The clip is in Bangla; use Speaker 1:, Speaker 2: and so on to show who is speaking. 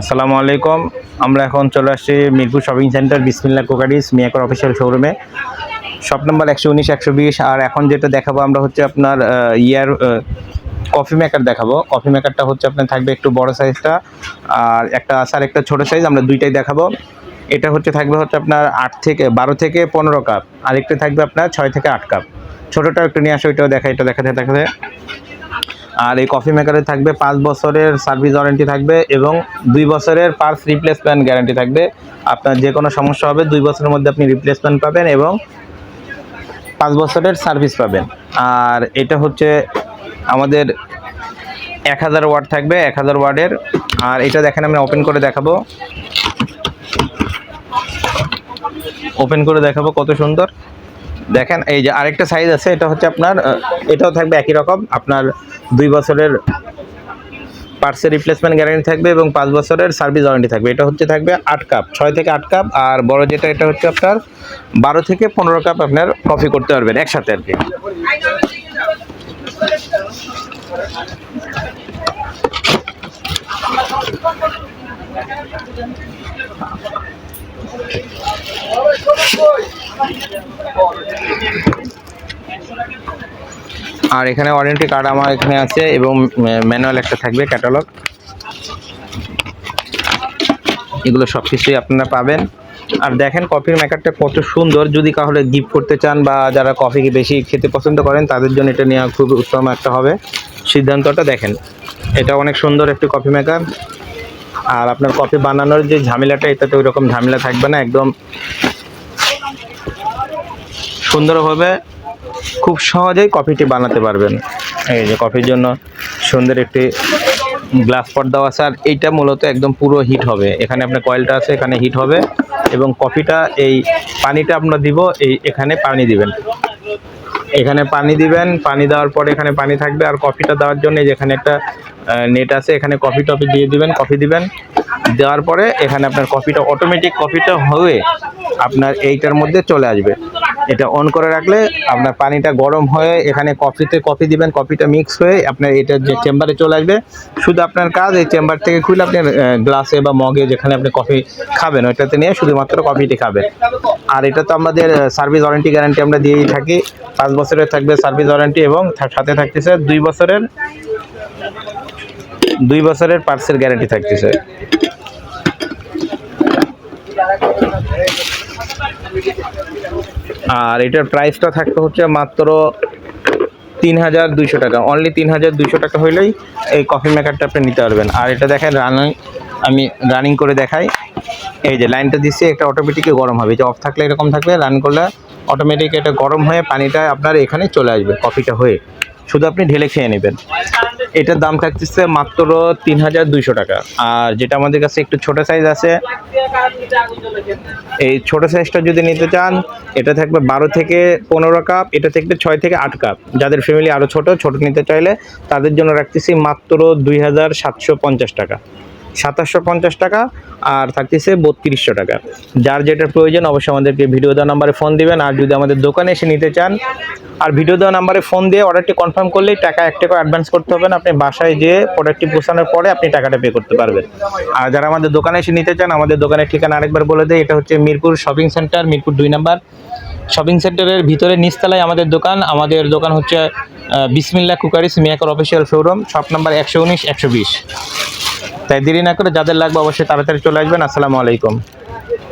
Speaker 1: আসসালামু আলাইকুম। আমরা এখন চলে আসছি Mirpur shopping centre Bismillah cookeries মিয়াকর official শোরুমে শপ নাম্বার একশো উনিশ, একশো বিশ, আর এখন যেটা দেখাবো আমরা হচ্ছে আপনার ইয়ার কফি মেকার দেখাবো। কফি মেকারটা হচ্ছে আপনার থাকবে একটু বড় সাইজটা আর একটা আসার একটা ছোট সাইজ আমরা দুইটাই দেখাবো। এটা হচ্ছে থাকবে হচ্ছে আপনার আট থেকে, বারো থেকে পনেরো কাপ আর একটা থাকবে আপনার ছয় থেকে আট কাপ ছোটোটাও একটু নিয়ে আসো ওইটাও দেখা এটা দেখাতে দেখাতে। আর এই কফি মেকারে থাকবে পাঁচ বছরের সার্ভিস ওয়ারেন্টি থাকবে এবং দুই বছরের পার্স রিপ্লেসমেন্ট গ্যারান্টি থাকবে। আপনার যে কোনো সমস্যা হবে, দুই বছরের মধ্যে আপনি রিপ্লেসমেন্ট পাবেন এবং পাঁচ বছরের সার্ভিস পাবেন। আর এটা হচ্ছে আমাদের এক হাজার ওয়ার্ড থাকবে, এক হাজার ওয়ার্ডের আর এটা দেখেন, আমি ওপেন করে দেখাবো। ওপেন করে দেখাবো কত সুন্দর। দেখেন, এই যে আরেকটা সাইজ আছে, এটা হচ্ছে আপনার এটাও থাকবে একই রকম। আপনার দুই বছরের পার্সের রিপ্লেসমেন্ট গ্যারান্টি থাকবে এবং পাঁচ বছরের সার্ভিস ওয়ারেন্টি থাকবে। এটা হচ্ছে থাকবে আট কাপ ছয় থেকে আট কাপ আর বড় যেটা, এটা হচ্ছে আপনার বারো থেকে পনেরো কাপ আপনার কফি করতে পারবেন একসাথে আর কি। আর এখানে ওয়ারেন্টি কার্ড আমার এখানে আছে এবং ম্যানুয়াল একটা থাকবে ক্যাটালগ এগুলো সব কিছুই আপনারা পাবেন। আর দেখেন কফির মেকারটা কত সুন্দর। যদি কাউকে গিফট করতে চান বা যারা কফি বেশি খেতে পছন্দ করেন, তাদের জন্য এটা নেওয়া খুব উত্তম একটা হবে। সিদ্ধান্তটা দেখেন, এটা অনেক সুন্দর একটি কফি মেকার আর আপনার কফি বানানোর যে ঝামেলাটা, এটাতে ওই রকম ঝামেলা থাকবে না। একদম সুন্দরভাবে খুব সহজেই কফিটি বানাতে পারবেন। এই যে কফির জন্য সুন্দর একটি গ্লাস পট দেওয়া আছে, আর এইটা মূলত একদম পুরো হিট হবে। এখানে আপনার কয়েলটা আছে, এখানে হিট হবে এবং কফিটা এই পানিটা আপনার দিব, এই এখানে পানি দিবেন। এখানে পানি দিবেন, পানি দেওয়ার পরে এখানে পানি থাকবে, আর কফিটা দেওয়ার জন্য এই যে এখানে একটা নেট আছে, এখানে কফি টফি দিয়ে দিবেন, কফি দিবেন। দেওয়ার পরে এখানে আপনার কফিটা অটোমেটিক কফিটা হয়ে আপনার এইটার মধ্যে চলে আসবে। এটা অন করে রাখলে আপনার পানিটা গরম হয়ে এখানে কফিতে কফি দিবেন কফিটা মিক্স হয়ে আপনার এটা যে চেম্বারে চলে আসবে। শুধু আপনার কাজ এই চেম্বার থেকে খুলে আপনি গ্লাসে বা মগে যেখানে আপনি কফি খাবেন, ওইটাতে নিয়ে শুধুমাত্র কফিটি খাবেন। আর এটা তো আমাদের সার্ভিস ওয়ারেন্টি গ্যারান্টি আমরা দিয়েই থাকি। পাঁচ বছরের থাকবে সার্ভিস ওয়ারেন্টি এবং সাথে থাকতেছে দুই বছরের দুই বছরের পার্সের গ্যারান্টি থাকতেছে। আর এটার প্রাইসটা থাকতে হচ্ছে মাত্র তিন হাজার দুইশো টাকা। অনলি তিন হাজার দুইশো টাকা হইলেই এই কফি মেকারটা আপনি নিতে পারবেন। আর এটা দেখেন রানিং আমি রানিং করে দেখাই। এই যে লাইনটা দিচ্ছি একটা অটোমেটিকই গরম হবে। যে অফ থাকলে এরকম থাকবে রান করলে অটোমেটিক এটা গরম হয়ে পানিটা আপনার এখানে চলে আসবে কফিটা হয়ে। শুধু আপনি ঢেলে খেয়ে নেবেন। এটার দাম থাকতেছে মাত্র তিন হাজার দুইশো টাকা। আর যেটা আমাদের কাছে একটু ছোট সাইজ আছে, এই ছোট সাইজটা যদি নিতে চান, এটা থাকবে বারো থেকে পনেরো কাপ এটা থাকবে ছয় থেকে আট কাপ যাদের ফ্যামিলি আরও ছোট ছোট নিতে চাইলে তাদের জন্য রাখতেছি মাত্র দুই হাজার সাতশো পঞ্চাশ টাকা। সাতাশশো পঞ্চাশ টাকা, আর থাকতেছে বত্রিশশো টাকা। যার যেটা প্রয়োজন, অবশ্যই আমাদেরকে ভিডিও দেওয়া নাম্বারে ফোন দিবেন। আর যদি আমাদের দোকানে এসে নিতে চান আর ভিডিও দেওয়া নাম্বারে ফোন দিয়ে অর্ডারটি কনফার্ম করলেই টাকা এক টাকা অ্যাডভান্স করতে হবে না। আপনি বাসায় যেয়ে প্রোডাক্টটি পৌঁছানোর পরে আপনি টাকাটা পে করতে পারবেন। আর যারা আমাদের দোকানে এসে নিতে চান, আমাদের দোকানের ঠিকানা আরেকবার বলে দেয় এটা হচ্ছে মিরপুর শপিং সেন্টার মিরপুর দুই নাম্বার। শপিং সেন্টারের ভিতরে নিচতলায় আমাদের দোকান আমাদের দোকান হচ্ছে বিসমিল্লা কুকারিস মিয়াকর অফিসিয়াল শোরুম শপ নাম্বার একশো উনিশ, একশো বিশ। তাই দেরি না করে যাদের লাগবে অবশ্যই তাড়াতাড়ি চলে আসবেন। আসসালামু আলাইকুম।